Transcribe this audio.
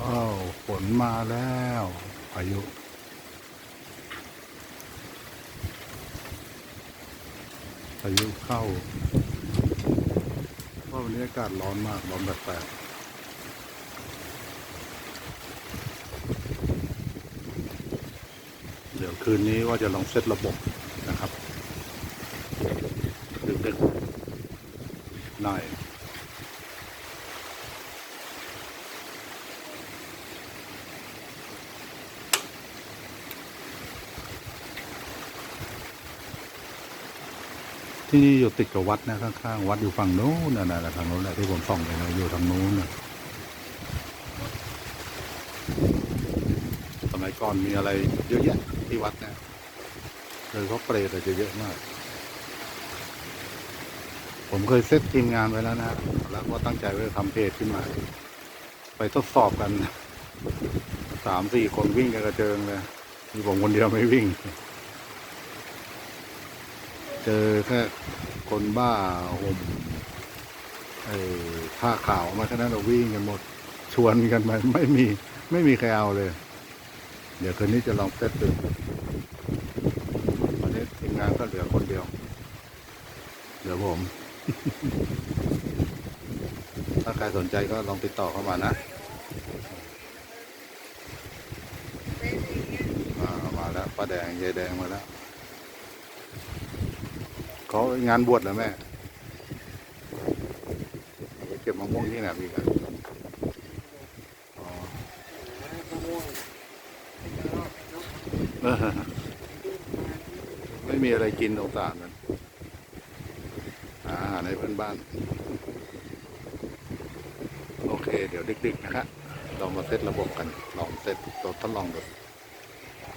ว้าวฝนมาแล้วพายุพายุเข้าเพราะวันนี้อากาศร้อนมากร้อนแบบแปลกๆเดี๋ยวคืนนี้ว่าจะลองเซตระบบนะครับดึกๆหน่ ที่นี่อยู่ติดกับวัดนะข้างๆวัดอยู่ฝั่งโน้นนะนะทางโน้นแหละที่ผมส่องไปนะอยู่ทางโน้นนะสมัยก่อนมีอะไรเยอะแยะที่วัดนะโดยเฉพาะเปรตอาจจะเยอะมาก ผมเคยเซตทีมงานไว้แล้วนะแล้วก็ตั้งใจไว้จะทำเพจขึ้นมา ไปทดสอบกันสามสี่คนวิ่งกันกระเจิงเลยมีผมคนเดียวไม่วิ่ง เจอแค่คนบ้าห่มไอ้ผ้าขาวมาแค่นั้นเราวิ่งกันหมด ชวนกันมาไม่มี ไม่มีใครเอาเลย เดี๋ยวคืนนี้จะลองเซตดูวันนี้ทีมงานก็เหลือคนเดียว เหลือผม ถ้าใครสนใจก็ลองติดต่อเข้ามานะมามาแล้วป้าแดงยายแดงมาแล้ว เขางานบวชแล้วแม่ไปเก็บมะม่วงที่ไหนพี่กันไม่มีอะไรกินสงสารมันอาหารในเพื่อนบ้าน โอเค เดี๋ยวดึกๆ นะครับลองมาเซตระบบกัน ลองเซตตัวทดลองดู